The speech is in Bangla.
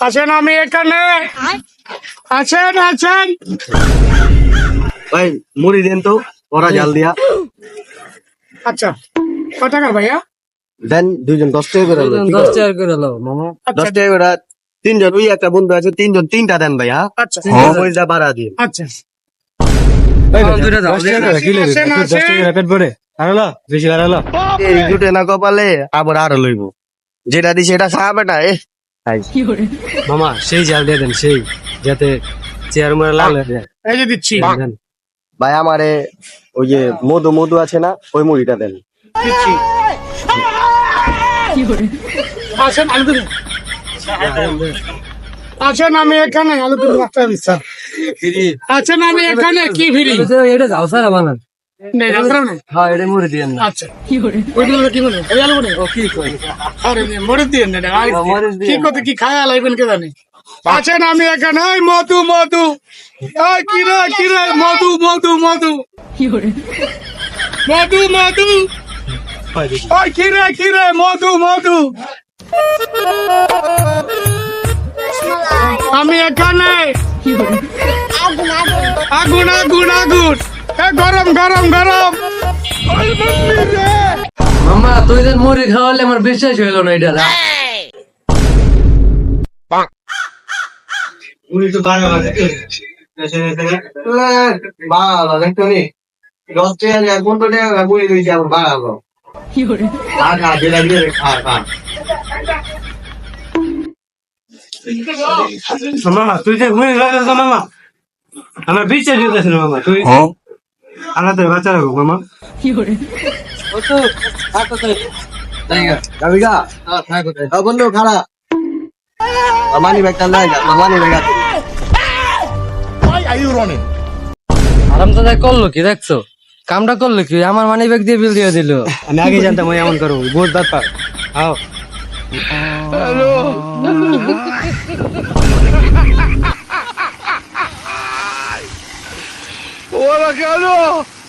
আছেন আমি এখানে আছেন আছেন ভাই মুড়ি দেন তো ওরা জাল দিয়া আচ্ছা কত টাকার ভাইয়া দেন দুইজন দশ টাকা করে দশ টাকা করে মামা দশ টাকা করে তিনজন ওই একটা বন্ধু আছে তিনজন তিনটা দেন ভাই হ্যাঁ আচ্ছা পয়সা বাড়া দিন আচ্ছা আবার আরও লইব যেটা দিছে এটা খাবে না এ মামা সেই জাল দিয়ে দেন সেই যাতে চেয়ার মরে লাল হয়ে যায়। এই যে দিচ্ছি। ভাই আমারে ওই যে মধু মধু আছে না ওই মুড়িটা দেন। দিচ্ছি। আসেন আলু আমি এখানে আলু দিচ্ছি আছেন আমি এখানে কি ফিরি? এটা যাও স্যার বানান হ্যাঁ আচ্ছা। কি বলে? ওই আলু বলে? ও কি কই? আরে মরে দিয়ে না আর মরিচ দিয়ে কি করতে কি খায় লাইবেন কে জানে? আছেন আমি এখানে ওই মধু মধু। ওই কি রে মধু মধু মধু। মধু মধু। ওই কি রে মধু মধু। আমি এখানে। আগুন আগুন। আগুন এ গরম গরম গরম। মামা তুই যে মুড়ি খাওয়ালে আমার বিশ্বাস হইল না এটা মুড়ি তো বাড়া বাড়া দেখতো নি? দশ টাকা পনেরো টাকা মুড়ি দিয়েছে আবার বাড়ালো মামা তুই যে মুড়ি খাওয়াছ মামা আমার বিশ্বাস হইতেছে মামা তুই আলাদা বাচ্চা রাখো মামা বন্ধু ব্যাগটা ব্যাগ আছে আরাম তো দেখ করল কি দেখছ? কামটা করল কি? আমার মানি ব্যাগ দিয়ে বিল দিয়ে দিল। আমি আগে জানতাম ওই এমন করব। বহুত Bacalhau!